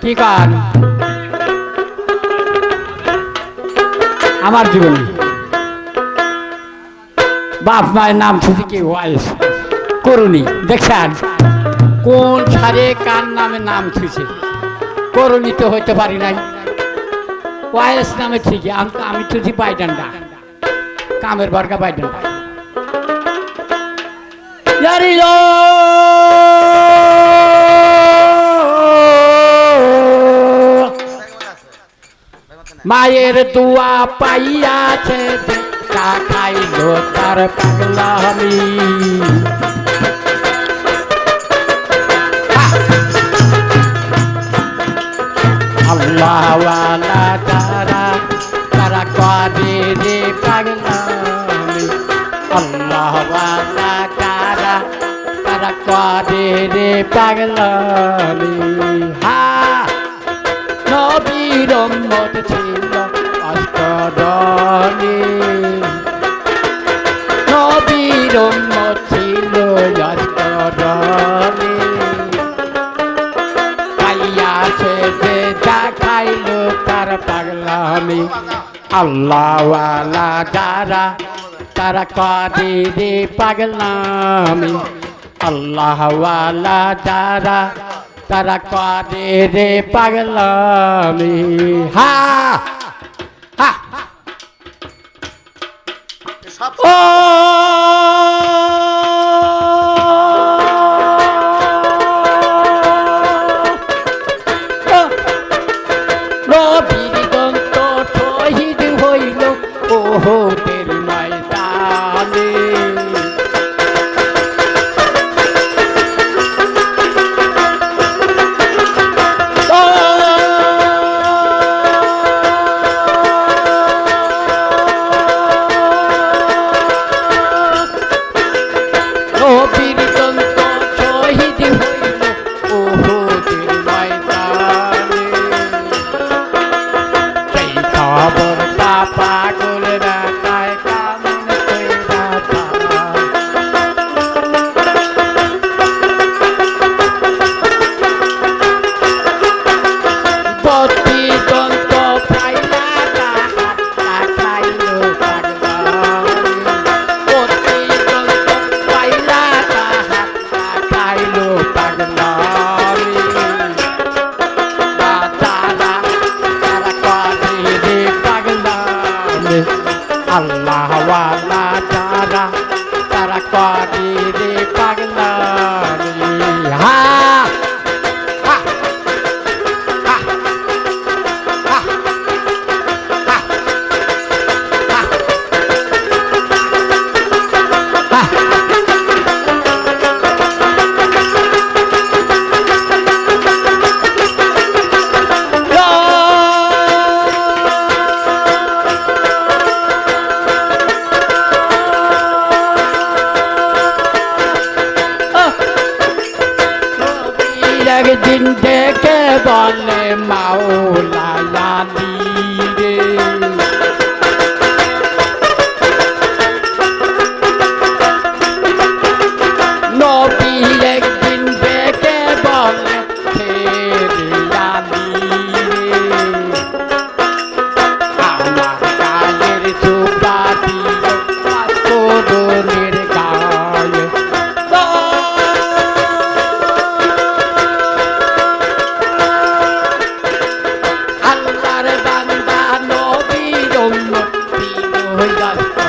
কি আমার বাপ মায়ের নাম শুধু কি ওয়াইস করুনি দেখছেন? কোন ছাড়ে কার নামে নাম থুইছে করুনি তো হইতে পারি নাই। ওয়াইস নামে ঠিকই। আমি তো- আমি কামের বর্গা বাইডান্ডা। মায়ের দুয়া পাইয়াছে দেখা খাইলো তার পাগলামি। আল্লাহওয়ালা তারা তারা করে রে পাগলামি। আল্লাহওয়ালা তারা তারা করে রে পাগলামি। হা! নবীর মত ছিল অষ্টরণে নবীর ছিল অষ্টরণে পাইয়াছে যে যা খাইলো তার পাগলামি। আল্লাহওয়ালা যারা তারা করে রে পাগলামি আল্লাহওয়ালা যারা তারা করে রে পাগলামি। হা! ও! আল্লাহ যারা তারা করে রে পাগলামি। হা হা একদিন দেখে বলে মাওলা লালি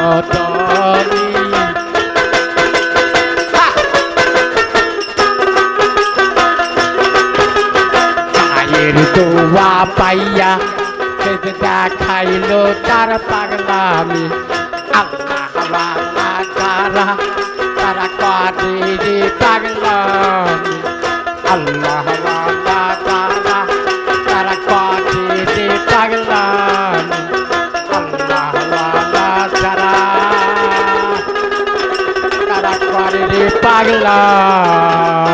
হইয়া মায়ের দোয়া পাইয়া যে তার পাগলামি আল্লাহ তারা তারা রে পাগলামি আল্লাহ তারা করে রে পাগলামি